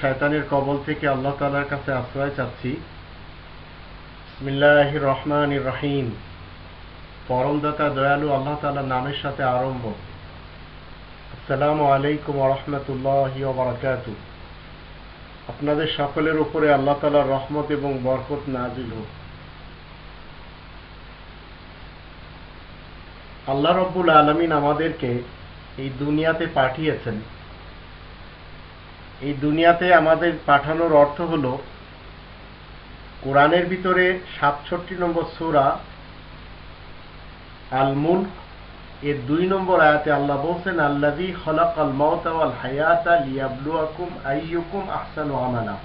শয়তানের কবল থেকে আল্লাহ তালার কাছে আশ্রয় চাচ্ছি। বিসমিল্লাহ রহমান রহিম। পরমদাতা দয়ালু আল্লাহ নামের সাথে আরম্ভ। আসসালামু আলাইকুম আপনাদের সকলের উপরে আল্লাহ তালার রহমত এবং বরকত নাজিল হোক। আল্লাহ রব্বুল আলমিন আমাদেরকে এই দুনিয়াতে পাঠিয়েছেন। এই দুনিয়াতে আমাদের পাঠানোর অর্থ হল, কোরআনের ভিতরে সাতষট্টি নম্বর সুরা আল মুল্ক এর দুই নম্বর আয়াতে আল্লাহ বলছেন আল্লাদি খলাক আল মৌত আল হায়াতা লিয়াবলুয়াকুম আইয়ুকুম আহসানু আমালা।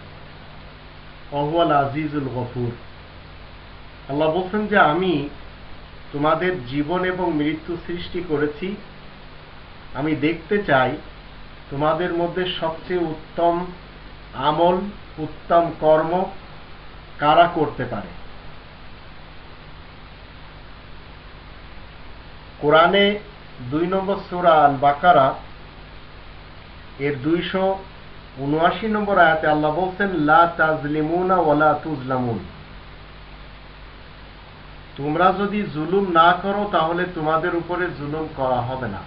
অহুয়াল আজিজুল গফুর। আল্লাহ বলছেন যে, আমি তোমাদের জীবন এবং মৃত্যু সৃষ্টি করেছি আমি দেখতে চাই তোমাদের মধ্যে সবচেয়ে উত্তম আমল, উত্তম কর্ম কারা করতে পারে? কোরআনে দুই নম্বর সুরা আল বাকারা এর দুইশো উনআশি নম্বর আয়াতে আল্লাহ বলছেন, লা তাজলিমুনা ওয়ালা তুজলামুন তোমরা যদি জুলুম না করো, তাহলে তোমাদের উপরে জুলুম করা হবে না।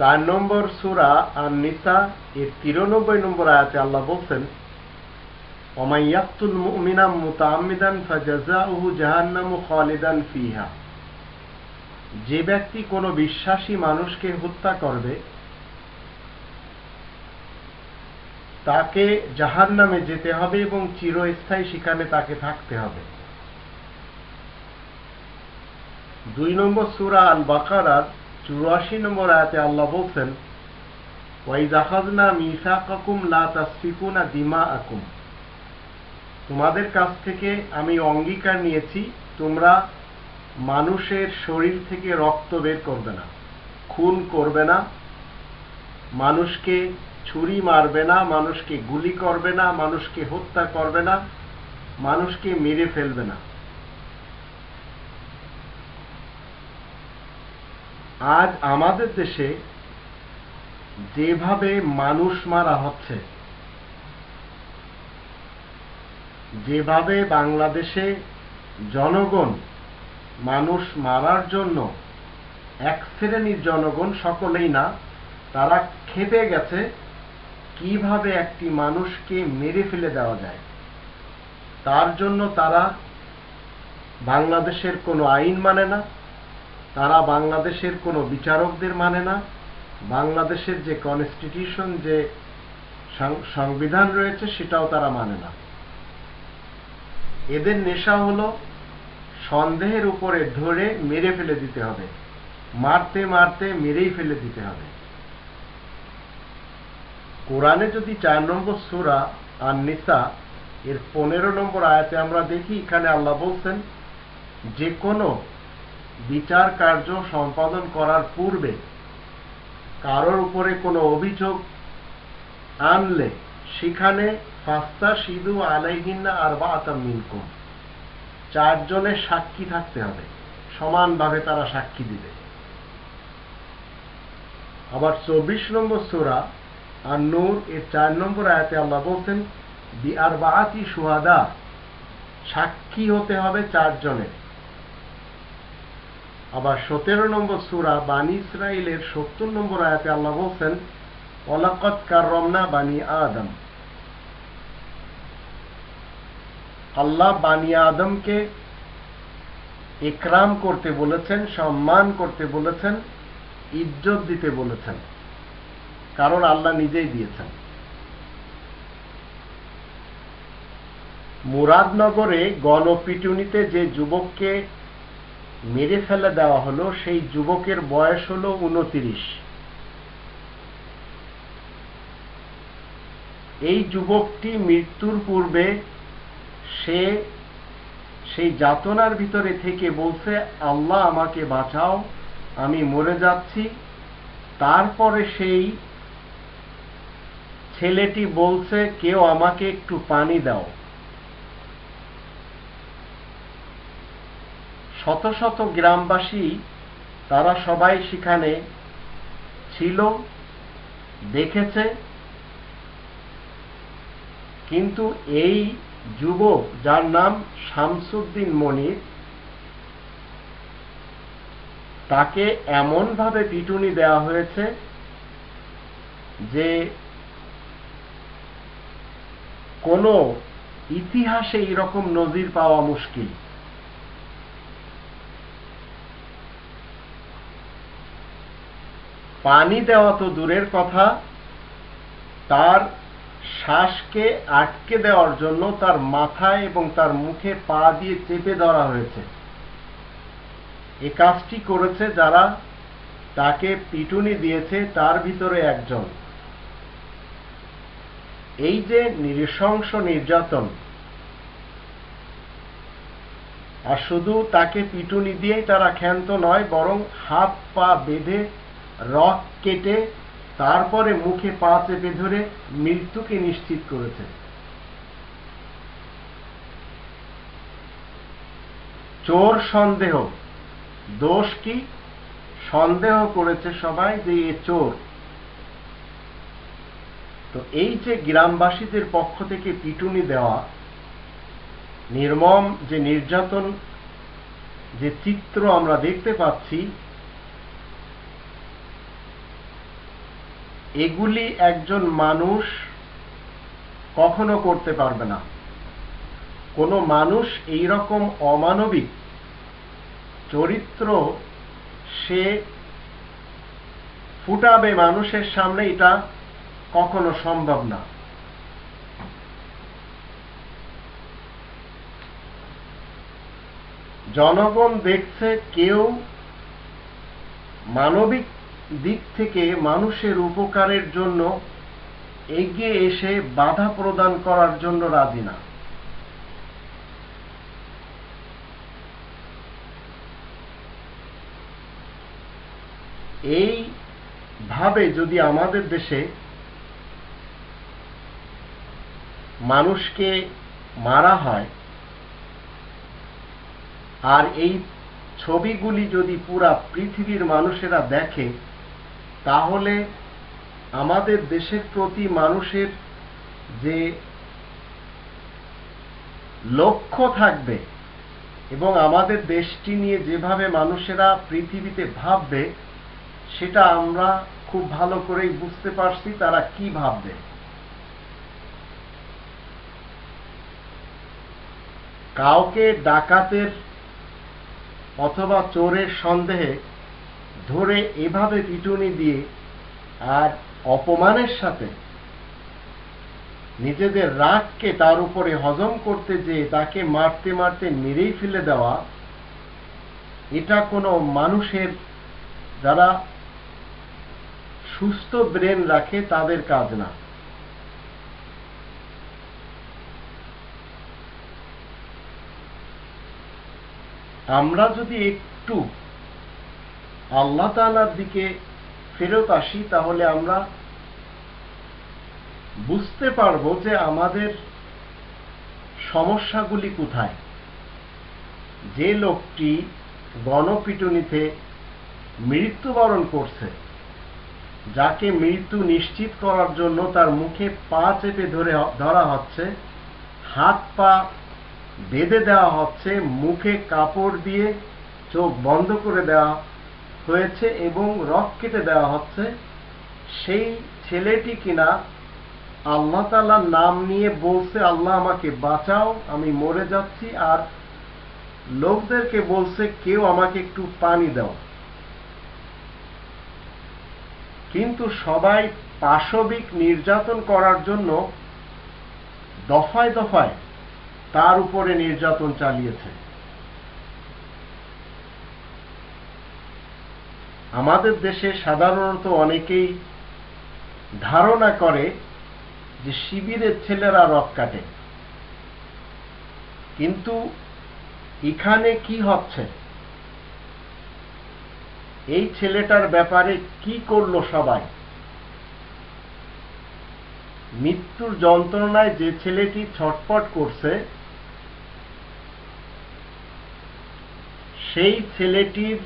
চার নম্বর সুরা আর নিসা এর তিরানব্বই নম্বর আয়াতে আল্লাহ বলছেন অমাইয়াতুল মুমিনা মুতাআম্মিদান ফাজাজাউহু জাহান্নামু খালিদান ফিহা। যে ব্যক্তি কোনো বিশ্বাসী মানুষকে হত্যা করবে, তাকে জাহান নামে যেতে হবে এবং চিরস্থায়ী সেখানে তাকে থাকতে হবে। দুই নম্বর সুরা আল বাকারার চুরাশি নম্বর আয়াতে আল্লাহ বলছেন, ওয়াইজ আখাজনা মিসাকাকুম লা তাসফিকুনা দিমা আকুম তোমাদের কাছ থেকে আমি অঙ্গীকার নিয়েছি, তোমরা মানুষের শরীর থেকে রক্ত বের করবে না, খুন করবে না, মানুষকে ছুরি মারবে না, মানুষকে গুলি করবে না, মানুষকে হত্যা করবে না, মানুষকে মেরে ফেলবে না। আজ আমাদের দেশে যেভাবে মানুষ মারা হচ্ছে, যেভাবে বাংলাদেশে জনগণ মানুষ মারার জন্য এক শ্রেণির জনগণ সকলেই না, তারা খেপে গেছে কীভাবে একটি মানুষকে মেরে ফেলে দেওয়া যায়। তার জন্য তারা বাংলাদেশের কোনো আইন মানে না তারা বাংলাদেশের কোনো বিচারকদের মানে না। বাংলাদেশের যে কনস্টিটিউশন যে সংবিধান রয়েছে, সেটাও তারা মানে না। এদের নেশা হলো সন্দেহের উপরে ধরে মেরে ফেলে দিতে হবে। মারতে মারতে মেরেই ফেলে দিতে হবে। কোরআনে যদি চার নম্বর সুরা আর নিসা এর পনেরো নম্বর আয়াতে আমরা দেখি, এখানে আল্লাহ বলছেন, যে কোনো বিচার কার্য সম্পাদন করার পূর্বে কারোর উপরে কোনো অভিযোগ আনলে সেখানে ফাস্তা সিধু আলাইহিন্না আর বা মিনকুম। চারজনের সাক্ষী থাকতে হবে। সমানভাবে তারা সাক্ষী দিবে। আবার চব্বিশ নম্বর সোরা আর নূর এর চার নম্বর আয়াতে আল্লাহ বলছেন, বি আর বাহাতি সুহাদা সাক্ষী হতে হবে চারজনের। আবার সতেরো নম্বর সুরা বানি ইসরায়েলের সত্তর নম্বর আয়াতে আল্লাহ বলছেন অলাকত কার রমনা বানি আদম। আল্লাহ বানি আদমকে একরাম করতে বলেছেন, সম্মান করতে বলেছেন, ইজ্জত দিতে বলেছেন। কারণ আল্লাহ নিজেই দিয়েছেন। মুরাদনগরে গণপিটুনিতে যে যুবককে মেরে ফেলে দেওয়া হলো, সেই যুবকের বয়স হলো উনতিরিশ এই যুবকটি মৃত্যুর পূর্বে সে সেই যাতনার ভিতরে থেকে বলছে, আল্লাহ আমাকে বাঁচাও, আমি মরে যাচ্ছি। তারপরে সেই ছেলেটি বলছে, কেউ আমাকে একটু পানি দাও। শত শত গ্রামবাসী তারা সবাই সেখানে ছিল, দেখেছে। কিন্তু এই যুবক যার নাম শামসুদ্দিন মনির, তাকে এমনভাবে পিটুনি দেওয়া হয়েছে যে কোনো ইতিহাসে এরকম নজির পাওয়া মুশকিল। পানি দেওয়া তো দূরের কথা। তার শ্বাসকে আটকে দেওয়ার জন্য তার মাথায় এবং তার মুখে পা দিয়ে চেপে ধরা হয়েছে। এ কাজটি করেছে যারা তাকে পিটুনি দিয়েছে, তার ভিতরে একজন। এই যে নৃশংস নির্যাতন। আর শুধু তাকে পিটুনি দিয়েই তারা ক্ষান্ত নয়, বরং হাত, পা বেঁধে রক কেটে তারপরে মুখে পা চেপে ধরে মৃত্যুকে নিশ্চিত করেছে। চোর সন্দেহ। দোষ কি? সন্দেহ করেছে সবাই যে এ চোর। তো এই যে গ্রামবাসীদের পক্ষ থেকে পিটুনি দেওয়া, নির্মম যে নির্যাতন, যে চিত্র আমরা দেখতে পাচ্ছি এগুলি একজন মানুষ কখনো করতে পারবে না। কোনো মানুষ এই রকম অমানবিক চরিত্র সে ফুটাবে মানুষের সামনে, এটা কখনো সম্ভব না। জনগণ দেখছে কেউ মানবিক দিক থেকে মানুষের উপকারের জন্য এগিয়ে এসে বাধা প্রদান করার জন্য রাজি না। এই ভাবে যদি আমাদের দেশে মানুষকে মারা হয়, আর এই ছবিগুলি যদি পুরা পৃথিবীর মানুষেরা দেখে তাহলে আমাদের দেশের প্রতি মানুষের যে লক্ষ্য থাকবে এবং আমাদের দেশটি নিয়ে যেভাবে মানুষেরা পৃথিবীতে ভাববে, সেটা আমরা খুব ভালো করেই বুঝতে পারছি, তারা কি ভাববে। কাউকে ডাকাতের অথবা চোরের সন্দেহে ধরে এভাবে পিটুনি দিয়ে আর অপমানের সাথে নিজেদের রাগকে তার উপরে হজম করতে যে তাকে মারতে মারতে মেরেই ফেলে দেওয়া, এটা কোনো মানুষের যারা সুস্থ ব্রেন রাখে তাদের কাজ না। আমরা যদি একটু আল্লাহ তালার দিকে ফেরত আসি, তাহলে আমরা বুঝতে পারব যে আমাদের সমস্যাগুলি কোথায়। যে লোকটি গণপিটুনিতে মৃত্যুবরণ করছে, যাকে মৃত্যু নিশ্চিত করার জন্য তার মুখে পা চেপে ধরে, ধরা হচ্ছে, হাত পা বেঁধে দেওয়া হচ্ছে, মুখে কাপড় দিয়ে চোখ বন্ধ করে দেওয়া হয়েছে এবং রক কেটে দেওয়া হচ্ছে, সেই ছেলেটি কিনা আল্লাহ তালার নাম নিয়ে বলছে, আল্লাহ আমাকে বাঁচাও, আমি মরে যাচ্ছি। আর লোকদেরকে বলছে, কেউ আমাকে একটু পানি দাও। কিন্তু সবাই পাশবিক নির্যাতন করার জন্য দফায় দফায় তার উপরে নির্যাতন চালিয়েছে। আমাদের দেশে সাধারণত অনেকেই ধারণা করে যে শিবিরের ছেলেরা রক কাটে। কিন্তু এখানে কি হচ্ছে? এই ছেলেটার ব্যাপারে কি করল সবাই? মৃত্যুর যন্ত্রণায় যে ছেলেটি ছটপট করছে, সেই ছেলেটির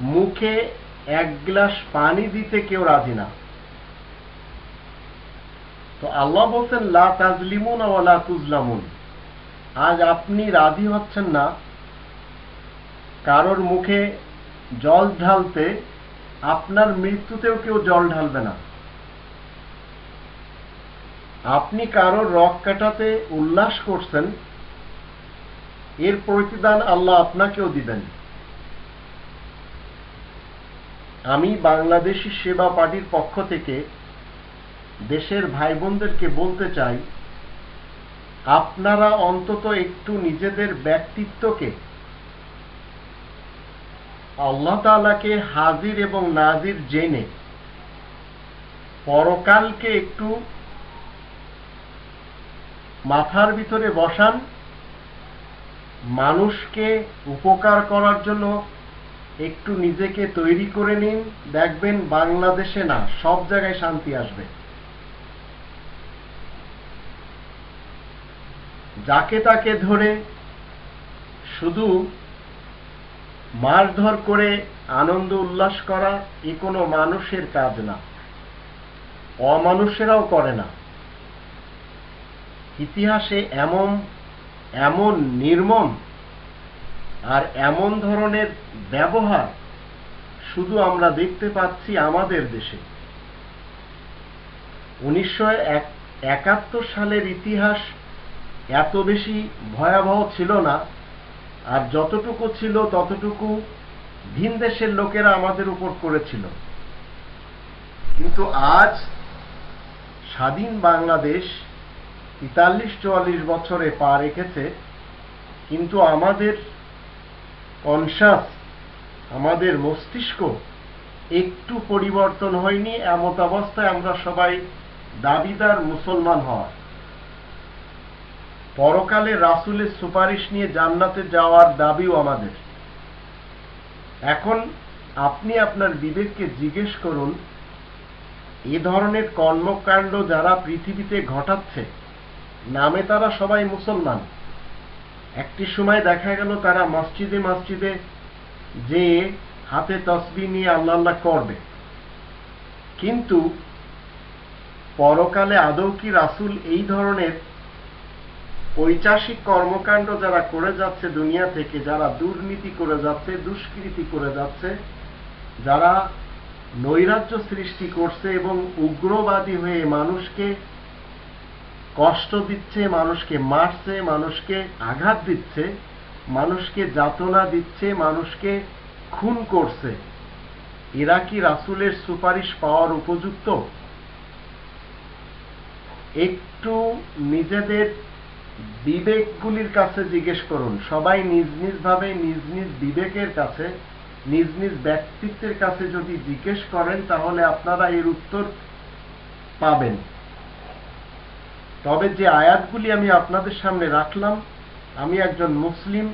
মুখে এক গ্লাস পানি দিতে কেউ রাজি না। তো আল্লাহ বলছেন, লা তাজলিমুন তুজলামুন। আজ আপনি রাজি হচ্ছেন না। কারোর মুখে জল ঢালতে আপনার মৃত্যুতেও কেউ জল ঢালবে না। আপনি কারোর রক কাটাতে উল্লাস করছেন, এর প্রতিদান আল্লাহ আপনাকেও দিবেন। আমি বাংলাদেশি সেবা পার্টির পক্ষ থেকে দেশের ভাই বোনদেরকে বলতে চাই, আপনারা অন্তত একটু নিজেদের ব্যক্তিত্বকে আল্লাহ তালাকে হাজির এবং নাজির জেনে পরকালকে একটু মাথার ভিতরে বসান, মানুষকে উপকার করার জন্য একটু নিজেকে তৈরি করে নিন, দেখবেন বাংলাদেশে না, সব জায়গায় শান্তি আসবে। যাকে তাকে ধরে শুধু মারধর করে আনন্দ উল্লাস করা এ কোনো মানুষের কাজ না। অমানুষেরাও করে না। ইতিহাসে এমন এমন নির্মম আর এমন ধরনের ব্যবহার শুধু আমরা দেখতে পাচ্ছি আমাদের দেশে। উনিশশো একাত্তর সালের ইতিহাস এত বেশি ভয়াবহ ছিল না, আর যতটুকু ছিল ততটুকু ভিন দেশের লোকেরা আমাদের উপর করেছিল। কিন্তু আজ স্বাধীন বাংলাদেশ তেতাল্লিশ চুয়াল্লিশ বছরে পা রেখেছে, কিন্তু আমাদের কনসাস আমাদের মস্তিষ্ক একটু পরিবর্তন হয়নি এমত অবস্থায় আমরা সবাই দাবিদার মুসলমান হওয়ার পরকালে রাসুলের সুপারিশ নিয়ে জান্নাতে যাওয়ার দাবিও আমাদের। এখন আপনি আপনার বিবেককে জিজ্ঞেস করুন, এ ধরনের কর্মকাণ্ড যারা পৃথিবীতে ঘটাচ্ছে, নামে তারা সবাই মুসলমান? একটি সময় দেখা গেল তারা মসজিদে মসজিদে যে হাতে তসবি নিয়ে আল্লাহ আল্লাহ করবে। কিন্তু পরকালে আদৌ কি রাসুল এই ধরনের ঐচাসিক কর্মকাণ্ড যারা করে যাচ্ছে দুনিয়া থেকে, যারা দুর্নীতি করে যাচ্ছে, দুষ্কৃতি করে যাচ্ছে, যারা নৈরাজ্য সৃষ্টি করছে এবং উগ্রবাদী হয়ে মানুষকে কষ্ট দিচ্ছে, মানুষকে মারছে, মানুষকে আঘাত দিচ্ছে, মানুষকে যাতনা দিচ্ছে, মানুষকে খুন করছে। এরা কি রাসুলের সুপারিশ পাওয়ার উপযুক্ত? একটু নিজেদের বিবেকগুলির কাছে জিজ্ঞেস করুন। সবাই নিজ নিজ ভাবে, নিজ নিজ বিবেকের কাছে, নিজ নিজ ব্যক্তিত্বের কাছে যদি জিজ্ঞেস করেন, তাহলে আপনারা এর উত্তর পাবেন। তবে যে আয়াতগুলি আমি আপনাদের সামনে রাখলাম, আমি একজন মুসলিম,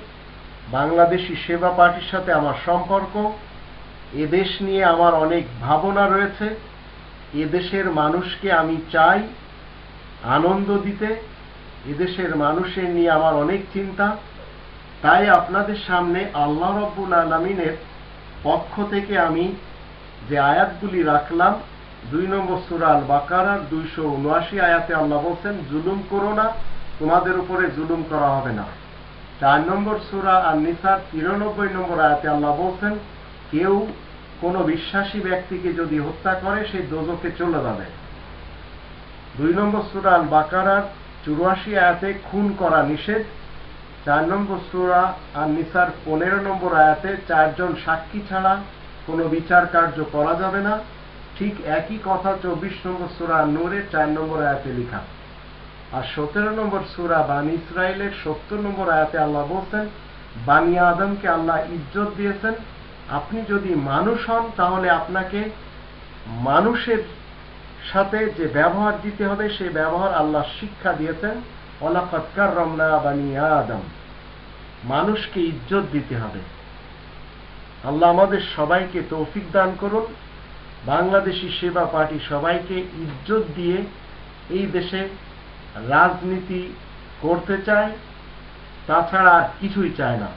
বাংলাদেশি সেবা পার্টির সাথে আমার সম্পর্ক এদেশ নিয়ে আমার অনেক ভাবনা রয়েছে এদেশের মানুষকে আমি চাই আনন্দ দিতে এদেশের মানুষের নিয়ে আমার অনেক চিন্তা, তাই আপনাদের সামনে আল্লাহ রব্বুল আলমিনের পক্ষ থেকে আমি যে আয়াতগুলি রাখলাম দুই নম্বর সুরা আল বাকারার দুইশো উনআশি আয়াতে আল্লাহ বলছেন, জুলুম করো না, তোমাদের উপরে জুলুম করা হবে না। চার নম্বর সুরা আর নিসার তিরানব্বই নম্বর আয়াতে আল্লাহ বলছেন, কেউ কোনো বিশ্বাসী ব্যক্তিকে যদি হত্যা করে, সে দোজকে চলে যাবে। দুই নম্বর সুরা আল বাকারার চুরাশি আয়াতে খুন করা নিষেধ। চার নম্বর সুরা আর নিসার পনেরো নম্বর আয়াতে চারজন সাক্ষী ছাড়া কোনো বিচার কার্য করা যাবে না। ঠিক একই কথা চব্বিশ নম্বর সুরা নূরের চার নম্বর আয়াতে লেখা। আর সতেরো নম্বর সুরা বান ইসরায়েলের সত্তর নম্বর আয়াতে আল্লাহ বলছেন, বানি আদমকে আল্লাহ ইজ্জত দিয়েছেন। আপনি যদি মানুষ হন, তাহলে আপনাকে মানুষের সাথে যে ব্যবহার দিতে হবে, সেই ব্যবহার আল্লাহ শিক্ষা দিয়েছেন। অলাফৎকার রমনা বানি আদম। মানুষকে ইজ্জত দিতে হবে। আল্লাহ আমাদের সবাইকে তৌফিক দান করুন। বাংলাদেশি সেবা পার্টি সবাইকে ইজ্জত দিয়ে এই দেশে রাজনীতি করতে চায়, তাছাড়া আর কিছুই চায় না।